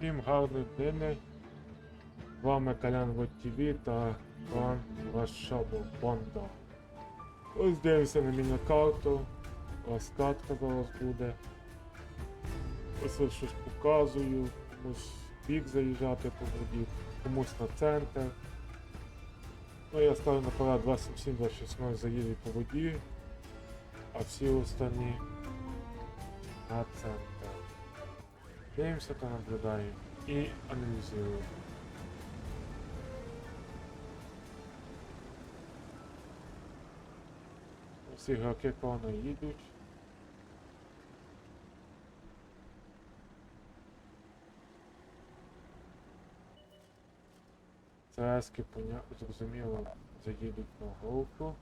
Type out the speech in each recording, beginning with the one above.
Всім гарної днини. З вами Колян ВТВ та пан Вашабо Бонда. Ось дивимося на міні-карту. Ось катка зараз буде. Ось ось щось показую. Комусь бік заїжджати по воді, комусь на центр. Ну я ставлю наперед 27-26 заїдуть по воді, а всі останні на центр. Дивимося та наблюдаємо і аналізуємо. Всі гроки повно їдуть. Поня... зрозуміло заїдуть на головку.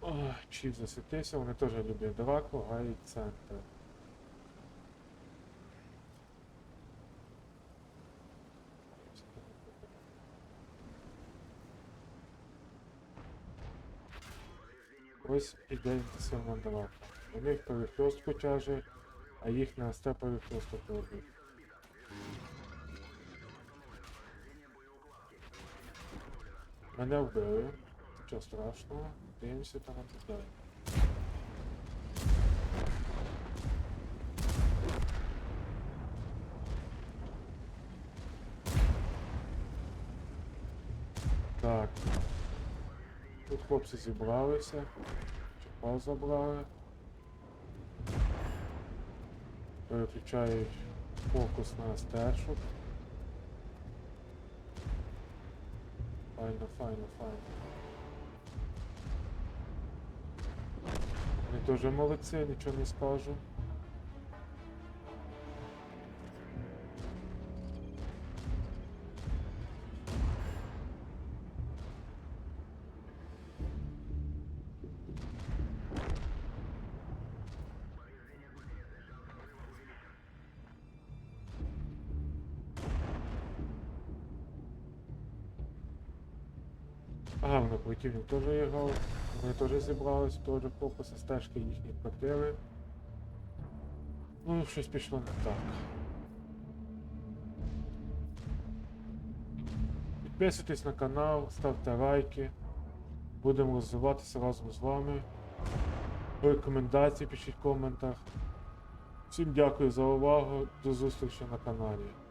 Ох, Чіп засвітився, вони теж люблять драку, гають центр. Ось іде сильна драка. У них перехльостку тяже, а їх на СТ перехльостку робить. Мене вбили. Нічого страшного. Дивимося та наблюдаємо. Так. Тут хлопці зібралися. Чепал забрали. Переключають фокус на стежок. Файно, файно, файно. Вони дуже молодці, нічого не скажу. Ага, вони противник теж іграв. Вони теж зібрались, теж фокуси, стежки їхні котили. Ну, щось пішло не так. Підписуйтесь на канал, ставте лайки. Будемо розвиватися разом з вами. Рекомендації пишіть в коментах. Всім дякую за увагу. До зустрічі на каналі.